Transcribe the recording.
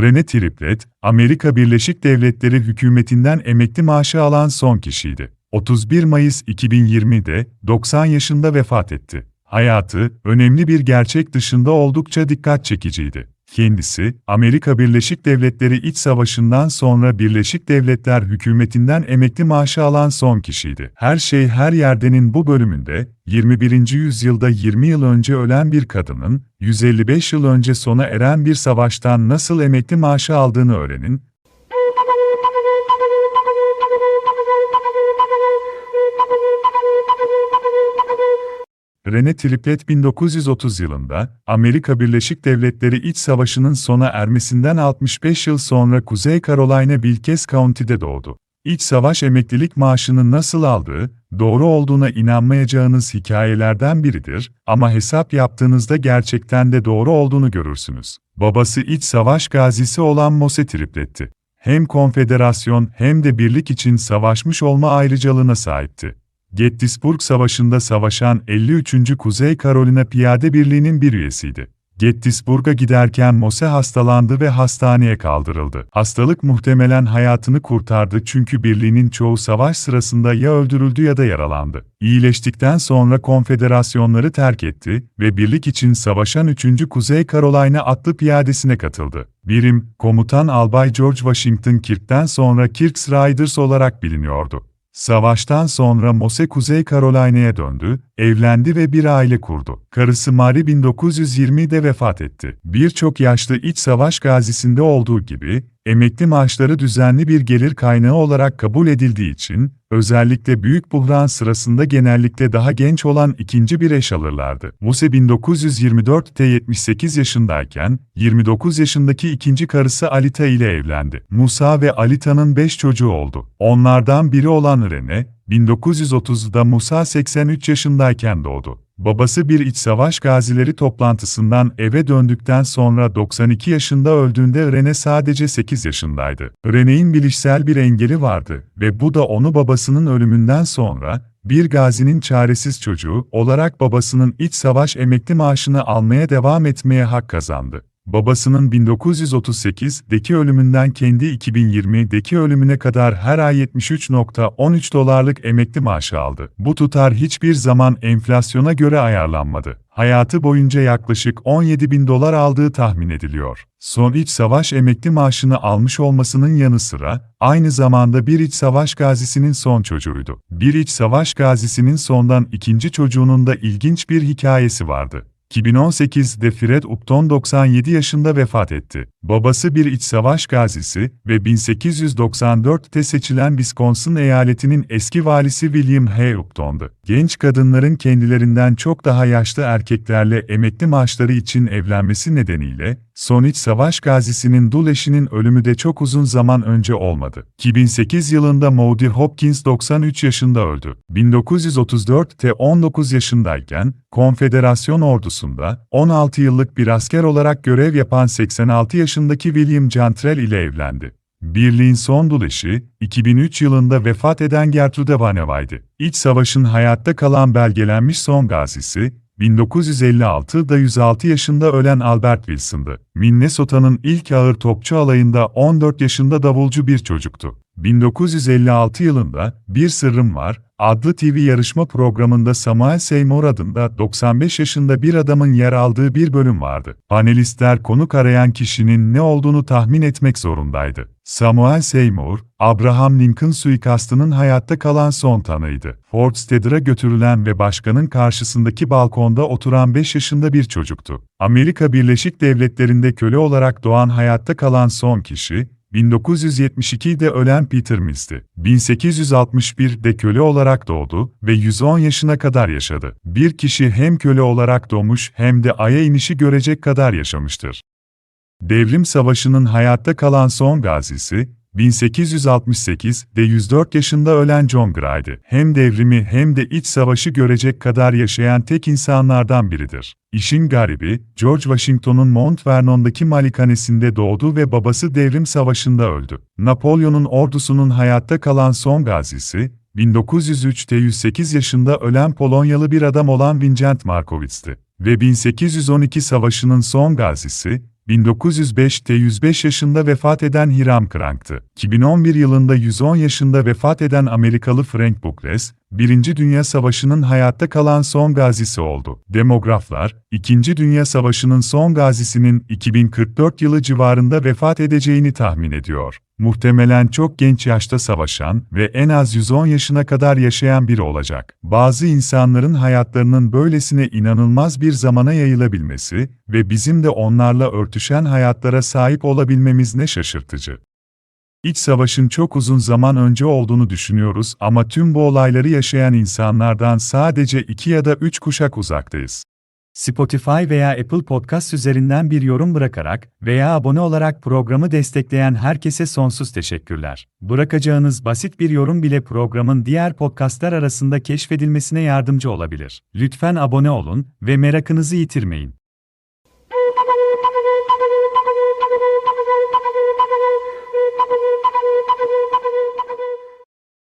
Rene Triplet, Amerika Birleşik Devletleri hükümetinden emekli maaşı alan son kişiydi. 31 Mayıs 2020'de 90 yaşında vefat etti. Hayatı, önemli bir gerçek dışında oldukça dikkat çekiciydi. Kendisi, Amerika Birleşik Devletleri İç Savaşı'ndan sonra Birleşik Devletler hükümetinden emekli maaşı alan son kişiydi. Her şey her yerdenin bu bölümünde, 21. yüzyılda 20 yıl önce ölen bir kadının, 155 yıl önce sona eren bir savaştan nasıl emekli maaşı aldığını öğrenin, Rene Triplet 1930 yılında, Amerika Birleşik Devletleri İç Savaşı'nın sona ermesinden 65 yıl sonra Kuzey Carolina Wilkes County'de doğdu. İç savaş emeklilik maaşını nasıl aldığı, doğru olduğuna inanmayacağınız hikayelerden biridir ama hesap yaptığınızda gerçekten de doğru olduğunu görürsünüz. Babası iç savaş gazisi olan Mose Triplet'ti. Hem konfederasyon hem de birlik için savaşmış olma ayrıcalığına sahipti. Gettysburg Savaşı'nda savaşan 53. Kuzey Carolina Piyade Birliği'nin bir üyesiydi. Gettysburg'a giderken Mose hastalandı ve hastaneye kaldırıldı. Hastalık muhtemelen hayatını kurtardı çünkü birliğinin çoğu savaş sırasında ya öldürüldü ya da yaralandı. İyileştikten sonra konfederasyonları terk etti ve birlik için savaşan 3. Kuzey Carolina atlı piyadesine katıldı. Birim, komutan Albay George Washington Kirk'ten sonra Kirk's Riders olarak biliniyordu. Savaştan sonra Mose Kuzey Carolina'ya döndü, evlendi ve bir aile kurdu. Karısı Mary 1920'de vefat etti. Birçok yaşlı iç savaş gazisinde olduğu gibi, emekli maaşları düzenli bir gelir kaynağı olarak kabul edildiği için, özellikle büyük buhran sırasında genellikle daha genç olan ikinci bir eş alırlardı. Muse 1924'te 78 yaşındayken, 29 yaşındaki ikinci karısı Alita ile evlendi. Musa ve Alita'nın 5 çocuğu oldu. Onlardan biri olan Rene, 1930'da Musa 83 yaşındayken doğdu. Babası bir iç savaş gazileri toplantısından eve döndükten sonra 92 yaşında öldüğünde Rene sadece 8 yaşındaydı. Rene'in bilişsel bir engeli vardı ve bu da onu babasının ölümünden sonra, bir gazinin çaresiz çocuğu olarak babasının iç savaş emekli maaşını almaya devam etmeye hak kazandı. Babasının 1938'deki ölümünden kendi 2020'deki ölümüne kadar her ay 73.13 dolarlık emekli maaşı aldı. Bu tutar hiçbir zaman enflasyona göre ayarlanmadı. Hayatı boyunca yaklaşık 17 bin dolar aldığı tahmin ediliyor. Son iç savaş emekli maaşını almış olmasının yanı sıra, aynı zamanda bir iç savaş gazisinin son çocuğuydu. Bir iç savaş gazisinin sondan ikinci çocuğunun da ilginç bir hikayesi vardı. 2018'de Fred Upton 97 yaşında vefat etti. Babası bir iç savaş gazisi ve 1894'te seçilen Wisconsin eyaletinin eski valisi William H. Upton'du. Genç kadınların kendilerinden çok daha yaşlı erkeklerle emekli maaşları için evlenmesi nedeniyle, son iç savaş gazisinin dul eşinin ölümü de çok uzun zaman önce olmadı. 2008 yılında Maudie Hopkins 93 yaşında öldü. 1934'te 19 yaşındayken, Konfederasyon ordusunda 16 yıllık bir asker olarak görev yapan 86 yaşındaki William Cantrell ile evlendi. Birliğin son dul eşi, 2003 yılında vefat eden Gertrude Vaneva'ydı. İç savaşın hayatta kalan belgelenmiş son gazisi, 1956'da 106 yaşında ölen Albert Wilson'dı. Minnesota'nın ilk ağır topçu alayında 14 yaşında davulcu bir çocuktu. 1956 yılında Bir Sırrım Var adlı TV yarışma programında Samuel Seymour adında 95 yaşında bir adamın yer aldığı bir bölüm vardı. Panelistler konuk arayan kişinin ne olduğunu tahmin etmek zorundaydı. Samuel Seymour, Abraham Lincoln suikastının hayatta kalan son tanığıydı. Fort Stedler'a götürülen ve başkanın karşısındaki balkonda oturan 5 yaşında bir çocuktu. Amerika Birleşik Devletleri'nde köle olarak doğan hayatta kalan son kişi, 1972'de ölen Peter Mills'ti. 1861'de köle olarak doğdu ve 110 yaşına kadar yaşadı. Bir kişi hem köle olarak doğmuş hem de aya inişi görecek kadar yaşamıştır. Devrim Savaşı'nın hayatta kalan son gazisi, 1868'de 104 yaşında ölen John Gray'di. Hem devrimi hem de iç savaşı görecek kadar yaşayan tek insanlardan biridir. İşin garibi, George Washington'un Mount Vernon'daki malikanesinde doğdu ve babası devrim savaşında öldü. Napolyon'un ordusunun hayatta kalan son gazisi, 1903'te 108 yaşında ölen Polonyalı bir adam olan Vincent Markowitz'ti ve 1812 savaşının son gazisi, 1905'te 105 yaşında vefat eden Hiram Krank'tı. 2011 yılında 110 yaşında vefat eden Amerikalı Frank Buckless, Birinci Dünya Savaşı'nın hayatta kalan son gazisi oldu. Demograflar, İkinci Dünya Savaşı'nın son gazisinin 2044 yılı civarında vefat edeceğini tahmin ediyor. Muhtemelen çok genç yaşta savaşan ve en az 110 yaşına kadar yaşayan biri olacak. Bazı insanların hayatlarının böylesine inanılmaz bir zamana yayılabilmesi ve bizim de onlarla örtüşen hayatlara sahip olabilmemiz ne şaşırtıcı. İç savaşın çok uzun zaman önce olduğunu düşünüyoruz ama tüm bu olayları yaşayan insanlardan sadece iki ya da üç kuşak uzaktayız. Spotify veya Apple Podcast üzerinden bir yorum bırakarak veya abone olarak programı destekleyen herkese sonsuz teşekkürler. Bırakacağınız basit bir yorum bile programın diğer podcastlar arasında keşfedilmesine yardımcı olabilir. Lütfen abone olun ve merakınızı yitirmeyin.